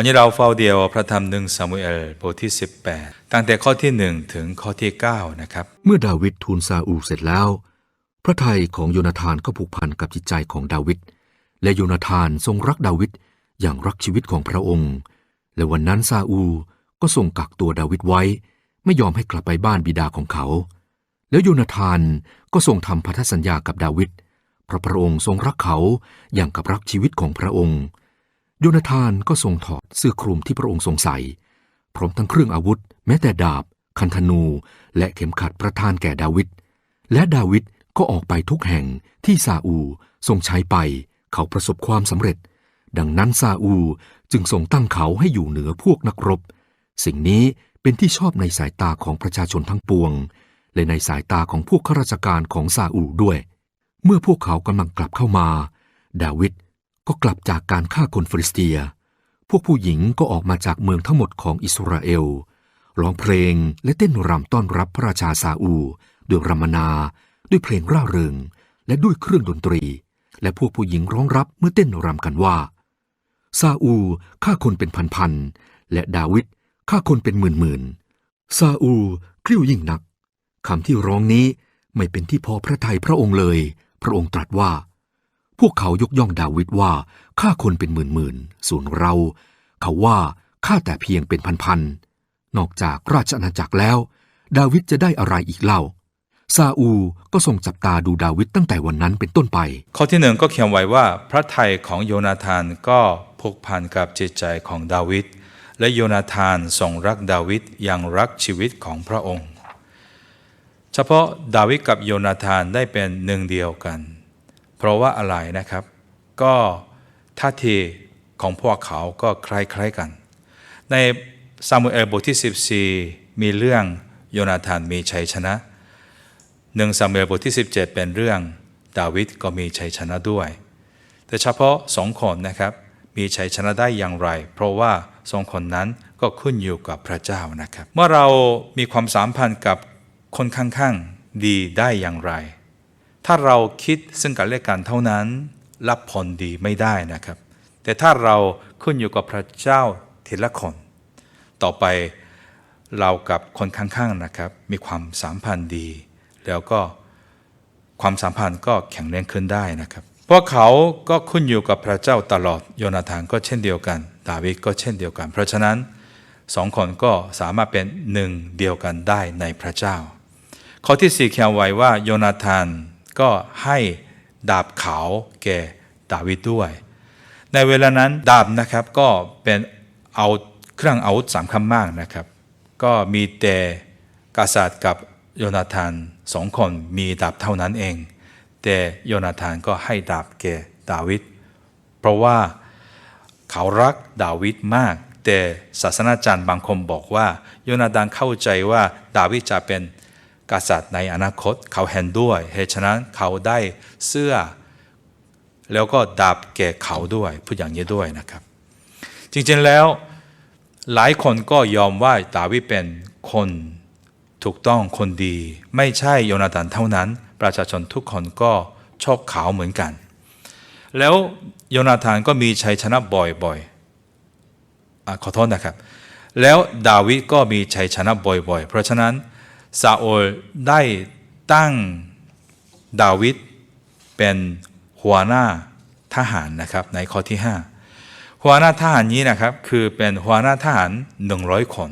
วันนี้เราเฝ้าเดียวพระธรรมหนึ่งซามูเอลบทที่ 18 ตั้งแต่ข้อที่ 1 ถึงข้อที่ 9 นะครับ เมื่อดาวิดทูลซาอูเสร็จแล้ว พระทัยของโยนาธานก็ผูกพันกับจิตใจของดาวิดและโยนาธานทรงรักดาวิดอย่างรักชีวิตของพระองค์ และวันนั้นซาอูก็ทรงกักตัวดาวิดไว้ ไม่ยอมให้กลับไปบ้านบิดาของเขา แล้วโยนาธานก็ทรงทำพันธสัญญากับดาวิดเพราะพระองค์ทรงรักเขาอย่างกับรักชีวิตของพระองค์ โยนาธานก็ทรงถอดเสื้อคลุมที่พระองค์ทรงใส่ พร้อมทั้งเครื่องอาวุธ แม้แต่ดาบ คันธนู และเข็มขัดประทานแก่ดาวิด และดาวิดก็ออกไปทุกแห่งที่ซาอูทรงใช้ไป เขาประสบความสำเร็จ ดังนั้นซาอูจึงทรงตั้งเขาให้อยู่เหนือพวกนักรบ สิ่งนี้เป็นที่ชอบในสายตาของประชาชนทั้งปวง และในสายตาของพวกข้าราชการของซาอูด้วย เมื่อพวกเขากำลังกลับเข้ามา ดาวิด ก็กลับจากการฆ่าคนฟิลิสเตีย พวกผู้หญิงก็ออกมาจากเมืองทั้งหมดของอิสราเอล ร้องเพลงและเต้นรำต้อนรับพระราชาซาอูด้วยรำมนา ด้วยเพลงร่าเริง และด้วยเครื่องดนตรี และพวกผู้หญิงร้องรับเมื่อเต้นรำกันว่า ซาอูฆ่าคนเป็นพันๆ และดาวิดฆ่าคนเป็นหมื่นๆ ซาอูลกริ้วยิ่งนักคำที่ร้องนี้ไม่เป็นที่พอพระทัยพระองค์เลย พระองค์ตรัสว่า พวกเขายกย่องดาวิดว่าฆ่าคนเป็นหมื่นๆ ส่วนเรา เขาว่าฆ่าแต่เพียงเป็นพันๆ นอกจากราชอาณาจักรแล้ว ดาวิดจะได้อะไรอีกเล่า ซาอูก็ทรงจับตาดูดาวิดตั้งแต่วันนั้นเป็นต้นไป ข้อที่หนึ่งก็เขียนไว้ว่าพระทัยของโยนาธานก็ผูกพันกับจิตใจของดาวิดและโยนาธานทรงรักดาวิดอย่างรักชีวิตของพระองค์ เฉพาะดาวิดกับโยนาธานได้เป็นหนึ่งเดียวกัน เพราะว่าอะไรนะครับ ก็ท่าทีของพวกเขาก็คล้ายๆกัน ในซามูเอลบทที่ 14 มีเรื่องโยนาธานมีชัยชนะหนึ่งซามูเอลบทที่ 17 เป็นเรื่องดาวิดก็มีชัยชนะด้วย แต่เฉพาะสองคนนะครับมีชัยชนะได้อย่างไร เพราะว่าสองคนนั้นก็ขึ้นอยู่กับพระเจ้านะครับ เมื่อเรามีความสัมพันธ์กับคนข้างๆดีได้อย่างไร ถ้าเราคิดซึ่งกันและกันเท่านั้น รับผลดีไม่ได้นะครับ แต่ถ้าเราขึ้นอยู่กับพระเจ้าทีละคน ต่อไปเรากับคนข้างๆนะครับ มีความสัมพันธ์ดี แล้วก็ความสัมพันธ์ก็แข็งแรงขึ้นได้นะครับพราะเขาก็ขึ้นอยู่กับพระเจ้าตลอดโยนาธานก็เช่นเดียวกัน ดาวิดก็เช่นเดียวกัน เพราะฉะนั้นสองคนก็สามารถเป็นหนึ่งเดียวกันได้ในพระเจ้า ข้อที่สี่เขียนไว้ว่าโยนาธาน ก็ให้ดาบขาวแก่ดาวิดด้วย ในเวลานั้นดาบนะครับก็เป็นเอาเครื่องอาวุธสำคัญมากนะครับ ก็มีแต่กษัตริย์กับโยนาธานสองคนมีดาบเท่านั้นเอง แต่โยนาธานก็ให้ดาบแก่ดาวิดเพราะว่าเขารักดาวิดมาก แต่ศาสนาจารย์บางคนบอกว่า โยนาธานเข้าใจว่าดาวิดจะเป็น กษัตริย์ในอนาคตเขาเห็นด้วยเหตุฉะนั้นเขาได้เสื้อ แล้วก็ดาบแก่เขาด้วยพูดอย่างนี้ด้วยนะครับ จริงๆแล้วหลายคนก็ยอมว่าดาวิดเป็นคนถูกต้องคนดี ไม่ใช่โยนาธานเท่านั้น ประชาชนทุกคนก็ชอบเขาเหมือนกัน แล้วโยนาธานก็มีชัยชนะบ่อยๆอขอโทษนะครับ แล้วดาวิดก็มีชัยชนะบ่อยๆ เพราะฉะนั้น ซาโอลได้ตั้งดาวิดเป็นหัวหน้าทหารนะครับในข้อที่ 5 หัวหน้าทหารนี้นะครับคือเป็นหัวหน้าทหาร 100 คน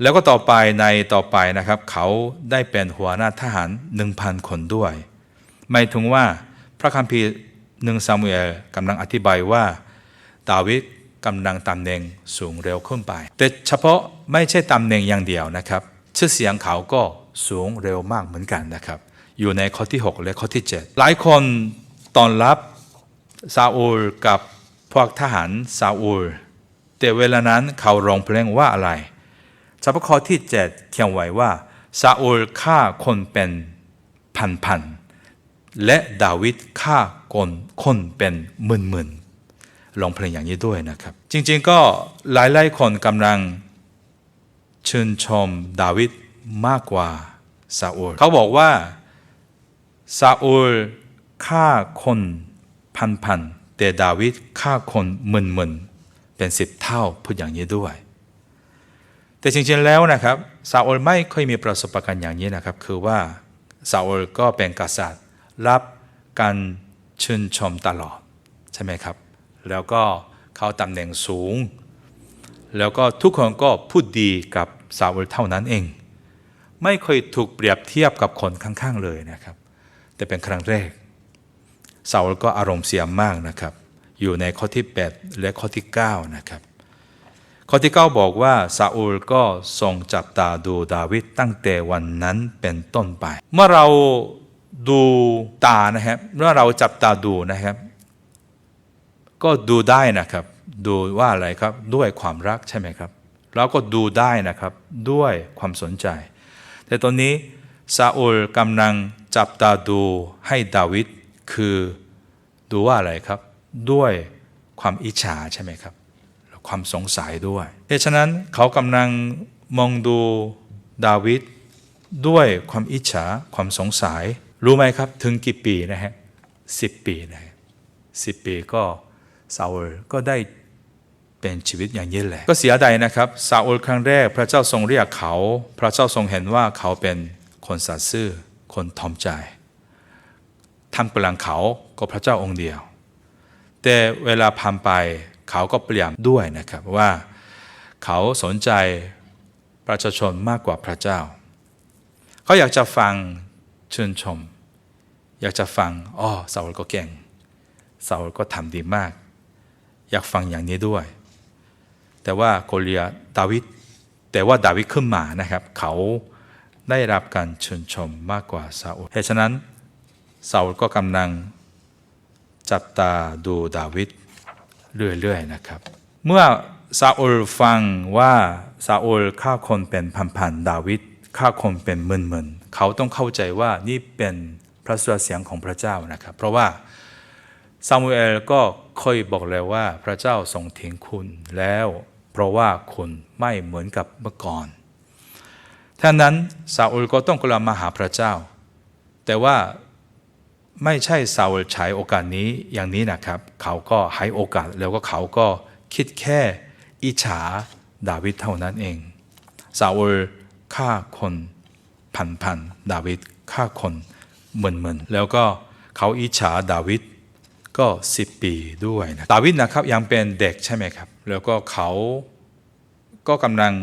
แล้วก็ต่อไปในต่อไปนะครับ เขาได้เป็นหัวหน้าทหาร 1,000 คนด้วยหมายถึงว่าพระคัมภีร์หนึ่งซามูเอลกำลังอธิบายว่าดาวิดกำลังตำแหน่งสูงเร็วขึ้นไป แต่เฉพาะไม่ใช่ตำแหน่งอย่างเดียวนะครับ ชื่อเสียงเขาก็สูงเร็วมากเหมือนกันนะครับ อยู่ในข้อที่ 6 และข้อที่ 7 หลายคนตอนรับซาอูลกับพวกทหารซาอูลแต่เวลานั้นเขาร้องเพลงว่าอะไรเฉพาะข้อที่ 7 เขียนไว้ว่าซาอูลฆ่าคนเป็นพันๆและดาวิดฆ่าคนคนเป็นหมื่นๆร้องเพลงอย่างนี้ด้วยนะครับ จริงๆก็หลายๆคนกำลัง ชื่นชมดาวิดมากกว่าซาอูลเขาบอกว่าซาอูลฆ่าคนพันพันๆแต่ดาวิดฆ่าคนหมื่นหมื่นเป็นสิบเท่าพูดอย่างนี้ด้วย แต่จริงๆแล้วนะครับซาอูลไม่ค่อยมีประสบการณ์อย่างนี้นะครับ คือว่าซาอูลก็เป็นกษัตริย์ รับการชื่นชมตลอดใช่ไหมครับ แล้วก็เขาตำแหน่งสูง แล้วก็ทุกคนก็พูดดีกับซาอูลเท่านั้นเอง ไม่เคยถูกเปรียบเทียบกับคนข้างๆเลยนะครับ แต่เป็นครั้งแรกซาอูลก็อารมณ์เสียมากนะครับ อยู่ในข้อที่ 8 และข้อที่ 9 นะครับ ข้อที่ 9 บอกว่าซาอูลก็ทรงจับตาดูดาวิดตั้งแต่วันนั้นเป็นต้นไป เมื่อเราดูตานะครับเมื่อเราจับตาดูนะครับ ก็ดูได้นะครับ ดูว่าอะไรครับด้วยความรักใช่ไหมครับ เราก็ดูได้นะครับด้วยความสนใจ แต่ตอนนี้ซาอูลกำลังจับตาดูให้ดาวิดคือดูว่าอะไรครับ ด้วยความอิจฉาใช่ไหมครับความสงสัยด้วยเพราะฉะนั้นเขากำลังมองดูดาวิดด้วยความอิจฉาความสงสัย รู้ไหมครับ ถึงกี่ปีนะฮะสิบปีนะฮะสิบปีก็ซาอูลก็ได้ เป็นชีวิตอย่างนี้แหละ ก็เสียดายนะครับซาอูลครั้งแรก พระเจ้าทรงเรียกเขา พระเจ้าทรงเห็นว่าเขาเป็นคนสัตย์ซื่อคนทอมใจท่านกำลังเขาก็พระเจ้าองค์เดียว แต่เวลาผ่านไปเขาก็เปลี่ยนด้วยนะครับว่าเขาสนใจประชาชนมากกว่าพระเจ้า เขาอยากจะฟังชื่นชม อยากจะฟังอ๋อซาอูลก็เก่งซาอูลก็ทำดีมาก อยากฟังอย่างนี้ด้วย แต่ว่าโกเลียดาวิดแต่ว่าดาวิดขึ้นมานะครับ เขาได้รับการชื่นชมมากกว่าซาอูลเหตุฉะนั้นซาอูลก็กำลังจับตาดูดาวิดเรื่อยๆนะครับ เมื่อซาอูลฟังว่าซาอูลฆ่าคนเป็นพันๆดาวิดฆ่าคนเป็นหมื่นๆเขาต้องเข้าใจว่านี่เป็นพระสุรเสียงของพระเจ้านะครับ เพราะว่าซามูเอลก็เคยบอกแล้วว่าพระเจ้าทรงทิ้งคุณแล้ว เพราะว่าคุณไม่เหมือนกับเมื่อก่อนท่านั้นซาอูลก็ต้องกลับมาหาพระเจ้า แต่ว่าไม่ใช่ซาอูลใช้โอกาสนี้อย่างนี้นะครับ เขาก็ให้โอกาสแล้วก็เขาก็คิดแค่อิจฉาดาวิดเท่านั้นเองซาอูลฆ่าคนพันพันๆดาวิดฆ่าคนหมื่นหมื่นๆแล้วก็เขาอิจฉาดาวิดก็สิบปีด้วยนะดาวิดนะครับยังเป็นเด็กใช่ไหมครับ แล้วก็เขาก็กำลัง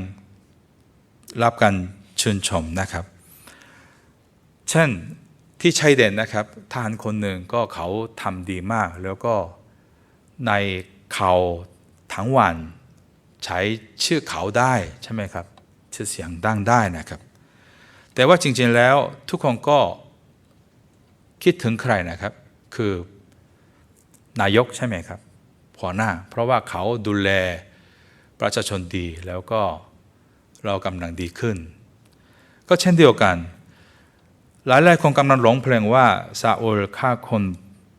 รับการชื่นชมนะครับ เช่นที่ชัยเด่นนะครับทารคนหนึ่งก็เขาทำดีมาก แล้วก็ในเขาทั้งวันใช้ชื่อเขาได้ใช่ไหมครับชื่อเสียงดังได้นะครับ แต่ว่าจริงๆแล้วทุกคนก็คิดถึงใครนะครับ คือนายกใช่ไหมครับ หัวหน้า เพราะว่าเขาดูแลประชาชนดีแล้วก็เรากำลังดีขึ้น ก็เช่นเดียวกัน หลายหลายๆคนกำลังหลงเพลงว่าซาอูลฆ่าคน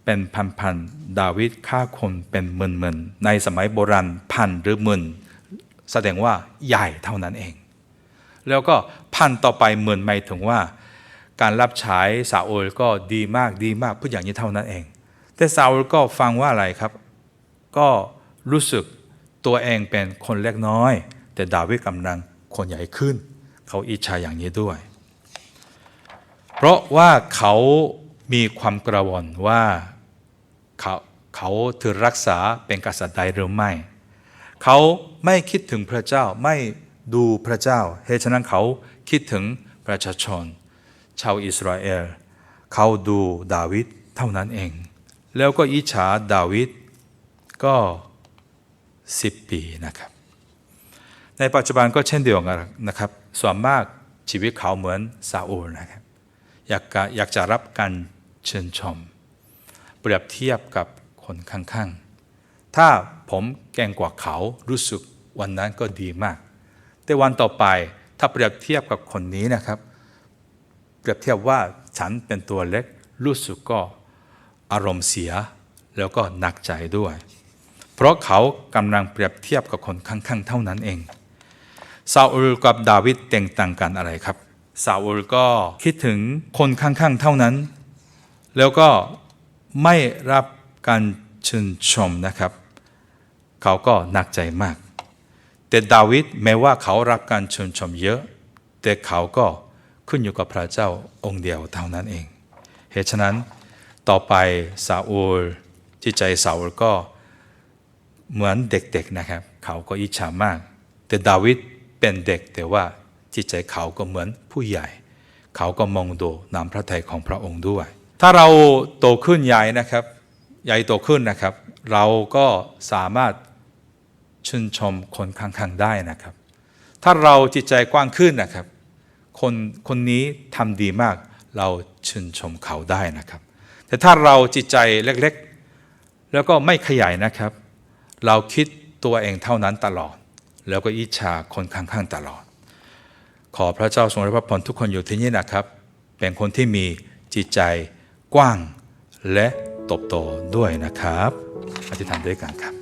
เป็นพันๆดาวิดฆ่าคนเป็นหมื่นๆในสมัยโบราณพันหรือหมื่นแสดงว่าใหญ่เท่านั้นเอง แล้วก็พันต่อไปหมื่นหมายถึงว่า การรับใช้ซาอูลก็ดีมากดีมากพูดอย่างนี้เท่านั้นเอง แต่ซาอูลก็ฟังว่าอะไรครับ ก็รู้สึกตัวเองเป็นคนเล็กน้อย แต่ดาวิดกำลังคนใหญ่ขึ้น เขาอิจฉาอย่างนี้ด้วย เพราะว่าเขามีความกระวนว่าเขาเขาถือรักษาเป็นกษัตริย์ใดหรือไม่ เขาไม่คิดถึงพระเจ้าไม่ดูพระเจ้าเหตุฉะนั้นเขาคิดถึงประชาชน ชาวอิสราเอล เขาดูดาวิดเท่านั้นเอง แล้วก็อิจฉาดาวิด ก็สิบปีนะครับ ในปัจจุบันก็เช่นเดียวกันนะครับ ส่วนมากชีวิตเขาเหมือนซาอูลนะครับอยากจะอยากจะรับการเชิญชม เปรียบเทียบกับคนข้างๆ ถ้าผมเก่งกว่าเขารู้สึกวันนั้นก็ดีมาก แต่วันต่อไปถ้าเปรียบเทียบกับคนนี้นะครับ เปรียบเทียบว่าฉันเป็นตัวเล็กรู้สึกก็อารมณ์เสีย แล้วก็หนักใจด้วย เพราะเขากำลังเปรียบเทียบกับคนข้างๆเท่านั้นเองซาอูลกับดาวิดแตกต่างกันอะไรครับซาอูลก็คิดถึงคนข้างๆเท่านั้น แล้วก็ไม่รับการชื่นชมนะครับ เขาก็หนักใจมาก แต่ดาวิดแม้ว่าเขารับการชื่นชมเยอะ แต่เขาก็ขึ้นอยู่กับพระเจ้าองค์เดียวเท่านั้นเอง เหตุฉะนั้นต่อไปซาอูลจิตใจซาอูลก็ เหมือนเด็กๆนะครับ เขาก็อิจฉามาก แต่ดาวิดเป็นเด็กแต่ว่าจิตใจเขาก็เหมือนผู้ใหญ่ เขาก็มองดูนำพระทัยของพระองค์ด้วย ถ้าเราโตขึ้นใหญ่นะครับ ใหญ่โตขึ้นนะครับ เราก็สามารถชื่นชมคนข้างๆได้นะครับ ถ้าเราจิตใจกว้างขึ้นนะครับ คนคนนี้ทำดีมาก เราชื่นชมเขาได้นะครับ แต่ถ้าเราจิตใจเล็กๆ แล้วก็ไม่ขยายนะครับ เราคิดตัวเองเท่านั้นตลอด แล้วก็อิจฉาคนข้างๆตลอด ขอพระเจ้าทรงรับพระพรทุกคนอยู่ที่นี่นะครับ เป็นคนที่มีจิตใจกว้างและตบโตด้วยนะครับอธิษฐานด้วยกันครับ